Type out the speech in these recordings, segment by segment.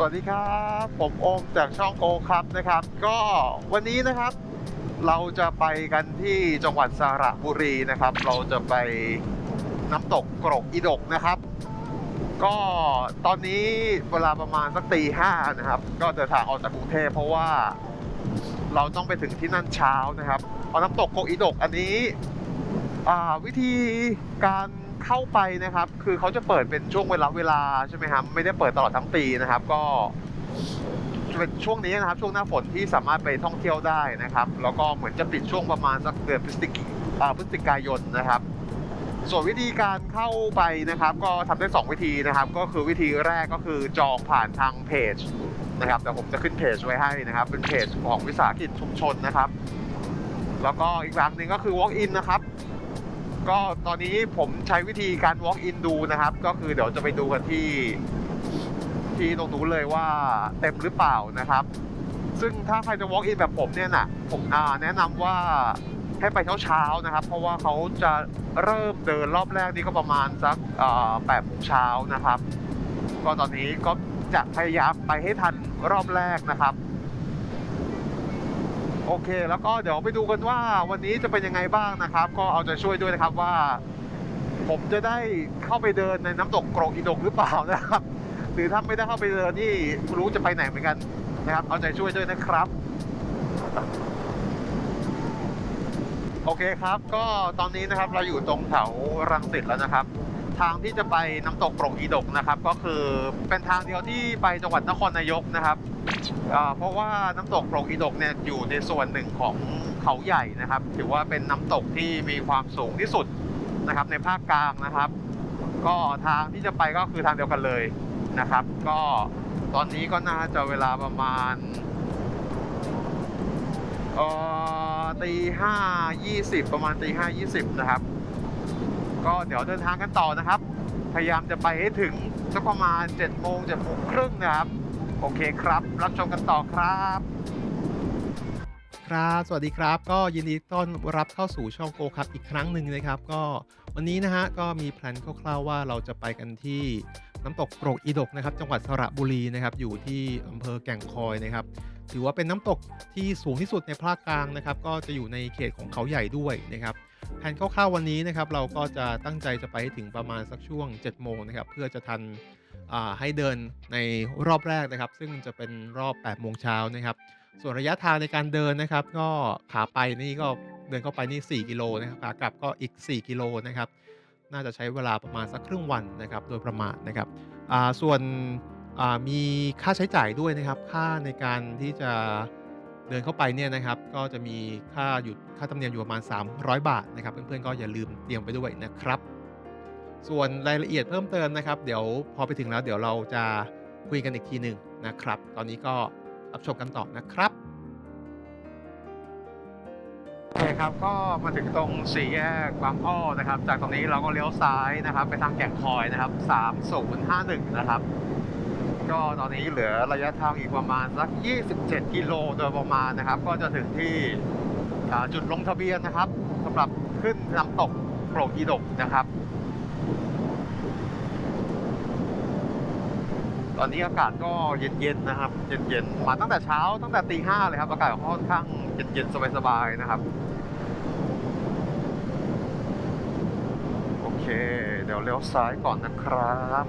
สวัสดีครับ ผมโอมจากช่องโกครับนะครับ ก็วันนี้นะครับ เราจะไปกันที่จังหวัดสระบุรีนะครับ เราจะไปน้ำตกกรกอีดกนะครับ ก็ตอนนี้เวลาประมาณสักตีห้านะครับ ก็เดินทางออกจากกรุงเทพเพราะว่าเราต้องไปถึงที่นั่นเช้านะครับเอาน้ำตกกรกอีดกอันนี้วิธีการ เข้าไปนะครับ คือเขาจะเปิดเป็นช่วงเวลาเวลาใช่ไหมครับไม่ได้เปิดตลอดทั้งปีนะครับ ก็เป็นช่วงนี้นะครับ ช่วงหน้าฝนที่สามารถไปท่องเที่ยวได้นะครับ แล้วก็เหมือนจะปิดช่วงประมาณสักเดือนพฤศจิกาพฤศจิกายนนะครับ ส่วนวิธีการเข้าไปนะครับ ก็ทำได้ 2 วิธีนะครับ ก็คือวิธีแรกก็คือจองผ่านทางเพจนะครับแต่ผมจะขึ้นเพจไว้ให้นะครับ เป็นเพจของวิสาหกิจชุมชนนะครับ แล้วก็อีกอย่างหนึ่งก็คือ walk in นะครับ ก็ตอนนี้ผมใช้วิธีการ walk in ดูนะครับ ก็คือเดี๋ยวจะไปดูกันที่ ที่ตรงนู้นเลยว่าเต็มหรือเปล่านะครับ ซึ่งถ้าใครจะ walk in แบบผมเนี่ยนะผมแนะนำว่าให้ไปเช้าๆนะครับ เพราะว่าเขาจะเริ่มเดินรอบแรกนี่ก็ประมาณสักแปดโมงเช้านะครับ ก็ตอนนี้ก็จะพยายามไปให้ทันรอบแรกนะครับ โอเค แล้วก็เดี๋ยวไปดูกันว่าวันนี้จะเป็นยังไงบ้างนะครับ ก็เอาใจช่วยด้วยนะครับว่า ผมจะได้เข้าไปเดินในน้ำตกกรกอีดงหรือเปล่านะครับ หรือถ้าไม่ได้เข้าไปเดินนี่รู้จะไปไหนเหมือนกันนะครับ เอาใจช่วยด้วยนะครับ โอเคครับ ก็ตอนนี้นะครับเราอยู่ตรงแถวรังสิตแล้วนะครับ ทางที่จะไปน้ำตกกรกอีดกนะครับ ก็คือเป็นทางเดียวที่ไปจังหวัดนครนายกนะครับเพราะว่าน้ำตกโปรกอีดกเนี่ยอยู่ในส่วนหนึ่งของเขาใหญ่นะครับ ถือว่าเป็นน้ำตกที่มีความสูงที่สุดนะครับ ในภาคกลางนะครับ ก็ทางที่จะไปก็คือทางเดียวกันเลยนะครับ ก็ตอนนี้ก็น่าจะเวลาประมาณตีห้ายี่สิบประมาณตีห้ายี่สิบนะครับ ก็เดี๋ยวเดินทางกันต่อนะครับ พยายามจะไปให้ถึงสักประมาณ7จ็ดโมงเจ็ดโมงครึ่งนะครับ โอเคครับ รับชมกันต่อครับ ครับ สวัสดีครับ ก็ยินดีต้อนรับเข้าสู่ช่องโกครับอีกครั้งหนึ่งนะครับ ก็วันนี้นะฮะก็มีแผนคร่าวๆว่าเราจะไปกันที่น้ำตกโปรกอีดกนะครับ จังหวัดสระบุรีนะครับ อยู่ที่อำเภอแก่งคอยนะครับถือว่าเป็นน้ำตกที่สูงที่สุดในภาคกลางนะครับ ก็จะอยู่ในเขตของเขาใหญ่ด้วยนะครับ แผนคร่าวๆวันนี้นะครับเราก็จะตั้งใจจะไปถึงประมาณสักช่วง 7 โมงนะครับเพื่อจะทันให้เดินในรอบแรกนะครับ ซึ่งจะเป็นรอบ 8 โมงเช้านะครับ ส่วนระยะทางในการเดินนะครับ ก็ขาไปนี่ก็เดินเข้าไปนี่ 4 กิโลนะครับขากลับก็อีก 4 กิโลนะครับ น่าจะใช้เวลาประมาณสักครึ่งวันนะครับ โดยประมาณนะครับส่วนมีค่าใช้จ่ายด้วยนะครับ ค่าในการที่จะ เดินเข้าไปเนี่ยนะครับก็จะมีค่าอยู่ค่าธรรมเนียมอยู่ประมาณ 300 บาทนะครับ เพื่อนๆก็อย่าลืมเตรียมไปด้วยนะครับ ส่วนรายละเอียดเพิ่มเติมนะครับ เดี๋ยวพอไปถึงแล้วเดี๋ยวเราจะคุยกันอีกทีหนึ่งนะครับ ตอนนี้ก็รับชมกันต่อนะครับโอเคครับก็มาถึงตรงสี่แยกบางอ้อนะครับ จากตรงนี้เราก็เลี้ยวซ้ายนะครับ ไปทางแก่งคอยนะครับ3051นะครับ ก็ตอนนี้เหลือระยะทางอีกประมาณสัก 27 กิโลโดยประมาณนะครับ ก็จะถึงที่จุดลงทะเบียนนะครับสำหรับขึ้นน้ำตกโปรกอีดกนะครับ ตอนนี้อากาศก็เย็นๆนะครับ เย็นๆมาตั้งแต่เช้าตั้งแต่ตีห้าเลยครับ อากาศค่อนข้างเย็นๆสบายๆนะครับ โอเค เดี๋ยวเลี้ยวซ้ายก่อนนะครับ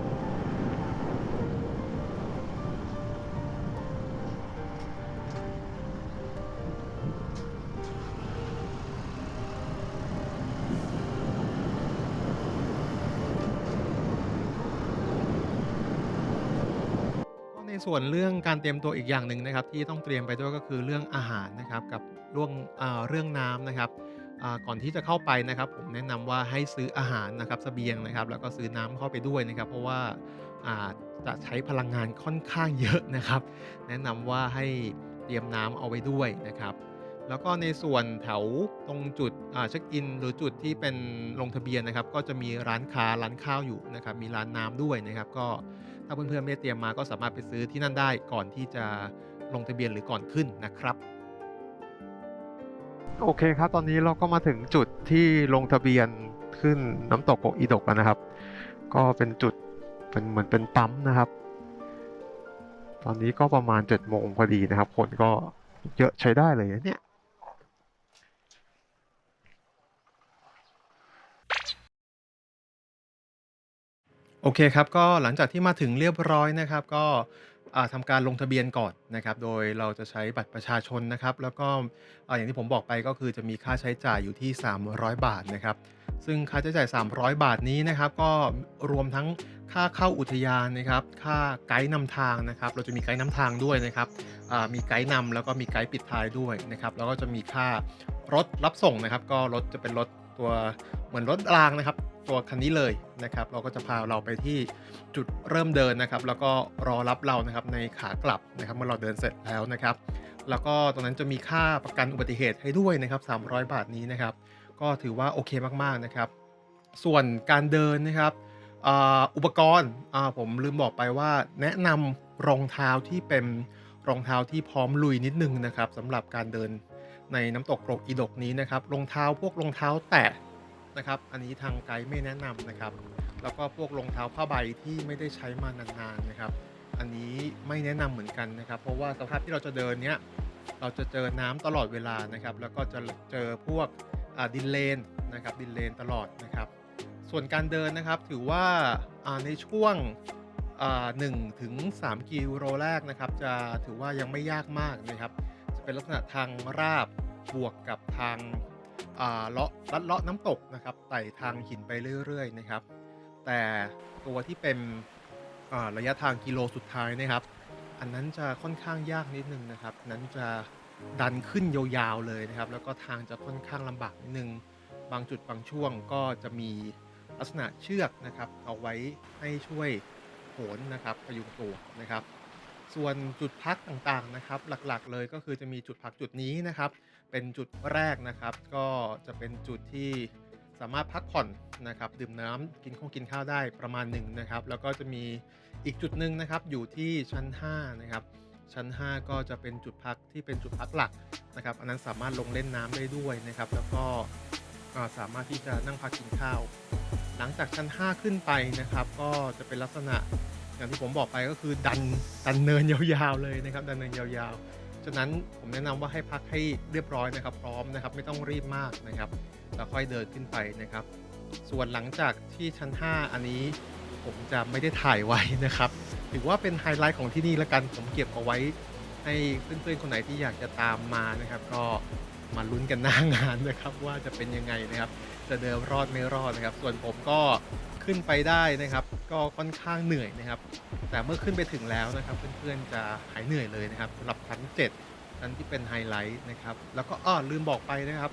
ส่วนเรื่องการเตรียมตัวอีกอย่างหนึ่งนะครับ ที่ต้องเตรียมไปด้วยก็คือเรื่องอาหารนะครับกับเรื่องเรื่องน้ำนะครับก่อนที่จะเข้าไปนะครับ ผมแนะนำว่าให้ซื้ออาหารนะครับเสบียงนะครับ แล้วก็ซื้อน้ำเข้าไปด้วยนะครับ เพราะว่าจะใช้พลังงานค่อนข้างเยอะนะครับ แนะนำว่าให้เตรียมน้ำเอาไว้ด้วยนะครับ แล้วก็ในส่วนแถวตรงจุดเช็คอิน หรือจุดที่เป็นลงทะเบียนนะครับ ก็จะมีร้านค้าร้านข้าวอยู่นะครับ มีร้านน้ำด้วยนะครับ ก็ ถ้าเพื่อนๆไม่ได้เตรียมมาก็สามารถไปซื้อที่นั่นได้ก่อนที่จะลงทะเบียนหรือก่อนขึ้นนะครับ โอเคครับ ตอนนี้เราก็มาถึงจุดที่ลงทะเบียนขึ้นน้ำตกโกอีดกแล้วนะครับ ก็เป็นจุดเป็นเหมือนเป็นปั๊มนะครับ ตอนนี้ก็ประมาณเจ็ดโมงพอดีนะครับคนก็เยอะใช้ได้เลยเนี่ย โอเคครับ ก็หลังจากที่มาถึงเรียบร้อยนะครับ ก็อ่าทำการลงทะเบียนก่อนนะครับ โดยเราจะใช้บัตรประชาชนนะครับ แล้วก็อ่าอย่างที่ผมบอกไปก็คือจะมีค่าใช้จ่ายอยู่ที่ 300 บาทนะครับ ซึ่งค่าใช้จ่าย 300 บาทนี้นะครับ ก็รวมทั้งค่าเข้าอุทยานนะครับ ค่าไกด์นำทางนะครับ เราจะมีไกด์นำทางด้วยนะครับอ่ามีไกด์นำแล้วก็มีไกด์ปิดท้ายด้วยนะครับ แล้วก็จะมีค่ารถรับส่งนะครับ ก็รถจะเป็นรถตัวเหมือนรถรางนะครับ ตัวคันนี้เลยนะครับ เราก็จะพาเราไปที่จุดเริ่มเดินนะครับ แล้วก็รอรับเรานะครับในขากลับนะครับ เมื่อเราเดินเสร็จแล้วนะครับ แล้วก็ตรงนั้นจะมีค่าประกันอุบัติเหตุให้ด้วยนะครับ 300 บาทนี้นะครับ ก็ถือว่าโอเคมากๆนะครับ ส่วนการเดินนะครับอ,อุปกรณ์ผมลืมบอกไปว่า แนะนำรองเท้าที่เป็นรองเท้าที่พร้อมลุยนิดนึงนะครับสำหรับการเดินในน้ำตกโกรกอีดกนี้นะครับรองเท้าพวกรองเท้าแตะ นะครับ อันนี้ทางไกด์ไม่แนะนำนะครับ แล้วก็พวกรองเท้าผ้าใบที่ไม่ได้ใช้มานานๆนะครับ อันนี้ไม่แนะนำเหมือนกันนะครับ เพราะว่าสภาพที่เราจะเดินเนี้ยเราจะเจอน้ำตลอดเวลานะครับ แล้วก็จะเจอพวกดินเลนนะครับดินเลนตลอดนะครับ ส่วนการเดินนะครับถือว่าในช่วงอ่า1ถึง3กิโลแรกนะครับ จะถือว่ายังไม่ยากมากนะครับ จะเป็นลักษณะทางราบบวกกับทาง อ่าเลาะลัดเลาะน้ำตกนะครับไต่ทางหินไปเรื่อยๆนะครับ แต่ตัวที่เป็นอ่าระยะทางกิโลสุดท้ายนะครับ อันนั้นจะค่อนข้างยากนิดนึงนะครับ นั้นจะดันขึ้นยาวๆเลยนะครับ แล้วก็ทางจะค่อนข้างลำบากนิดนึง บางจุดบางช่วงก็จะมีลักษณะเชือกนะครับ เอาไว้ให้ช่วยโหนนะครับพยุงตัวนะครับ ส่วนจุดพักต่างๆนะครับ หลักๆเลยก็คือจะมีจุดพักจุดนี้นะครับ เป็นจุดแรกนะครับ ก็จะเป็นจุดที่สามารถพักผ่อนนะครับดื่มน้ำกินข้าวกินข้าวได้ประมาณหนึ่งนะครับ แล้วก็จะมีอีกจุดหนึ่งนะครับอยู่ที่ชั้น5นะครับชั้น 5 ก็จะเป็นจุดพักที่เป็นจุดพักหลักนะครับ อันนั้นสามารถลงเล่นน้ำได้ด้วยนะครับ แล้วก็สามารถที่จะนั่งพักกินข้าว หลังจากชั้น 5 ขึ้นไปนะครับ ก็จะเป็นลักษณะอย่างที่ผมบอกไปก็คือดันดันเนินยาวๆเลยนะครับ ดันเนินยาวๆะนั้นผมแนะนำว่าให้พักให้เรียบร้อยนะครับ พร้อมนะครับ ไม่ต้องรีบมากนะครับแล้วค่อยเดินขึ้นไปนะครับ ส่วนหลังจากที่ชั้น 5 อันนี้ผมจะไม่ได้ถ่ายไว้นะครับ ถือว่าเป็นไฮไลท์ของที่นี่ละกันผมเก็บเอาไว้ให้เพื่อนๆคนไหนที่อยากจะตามมานะครับ ก็มาลุ้นกันหน้างานนะครับ ว่าจะเป็นยังไงนะครับ จะเดินรอดไม่รอดนะครับ ส่วนผมก็ ขึ้นไปได้นะครับ ก็ค่อนข้างเหนื่อยนะครับ แต่เมื่อขึ้นไปถึงแล้วนะครับ เพื่อนๆจะหายเหนื่อยเลยนะครับสำหรับชั้น 7 ชั้นที่เป็นไฮไลท์นะครับ แล้วก็อ้อลืมบอกไปนะครับ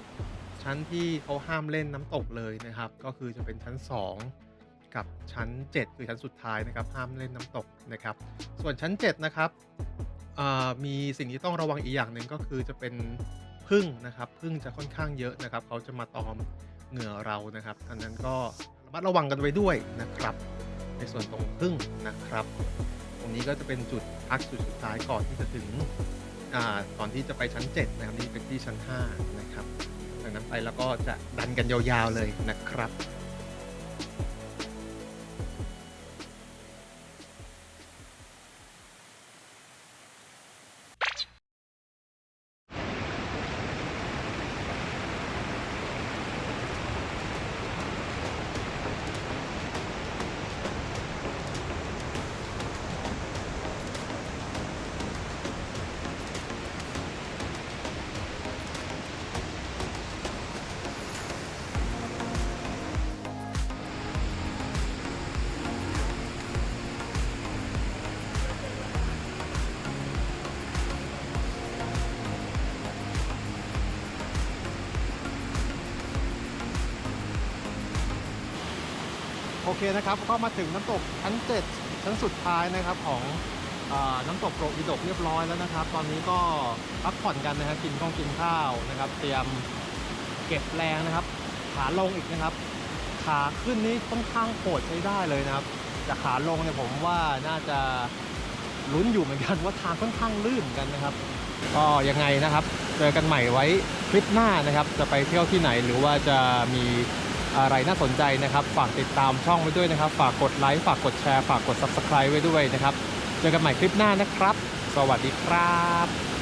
ชั้นที่เขาห้ามเล่นน้ำตกเลยนะครับ ก็คือจะเป็นชั้น 2 กับชั้น 7 คือชั้นสุดท้ายนะครับ ห้ามเล่นน้ำตกนะครับ ส่วนชั้น 7 นะครับมีสิ่งที่ต้องระวังอีกอย่างหนึ่งก็คือจะเป็นพึ่งนะครับพึ่งจะค่อนข้างเยอะนะครับ เขาจะมาตอมเหงื่อเรานะครับอันนั้นก็ ระมัดระวังกันไว้ด้วยนะครับ ในส่วนตรงพึ่งนะครับ ตรงนี้ก็จะเป็นจุดพักจุดสุดท้ายก่อนที่จะถึงอ่าก่อนที่จะไปชั้น 7 นะครับนี่เป็นที่ชั้น 5 นะครับจากนั้นไปแล้วก็จะดันกันยาวๆเลยนะครับ เคนะครับก็มาถึงน้ำตกชั้น7ชั้นสุดท้ายนะครับของอน้ำตกโปรอีดกเรียบร้อยแล้วนะครับ ตอนนี้ก็พักผ่อนกันนะครับกินข้องกินข้าวนะครับ เตรียมเก็บแรงนะครับ ขาลงอีกนะครับ ขาขึ้นนี่ค่อนข้างโหดใช้ได้เลยนะครับแต่ขาลงเนี่ยผมว่าน่าจะลุ้นอยู่เหมือนกันว่าทางค่อนข้างลื่นกันนะครับ ก็ยังไงนะครับ เจอกันใหม่ไว้คลิปหน้านะครับ จะไปเที่ยวที่ไหนหรือว่าจะมี อะไรน่าสนใจนะครับ ฝากติดตามช่องไว้ด้วยนะครับ ฝากกดไลค์ ฝากกดแชร์ ฝากกด Subscribe ไว้ด้วยนะครับ เจอกันใหม่คลิปหน้านะครับ สวัสดีครับ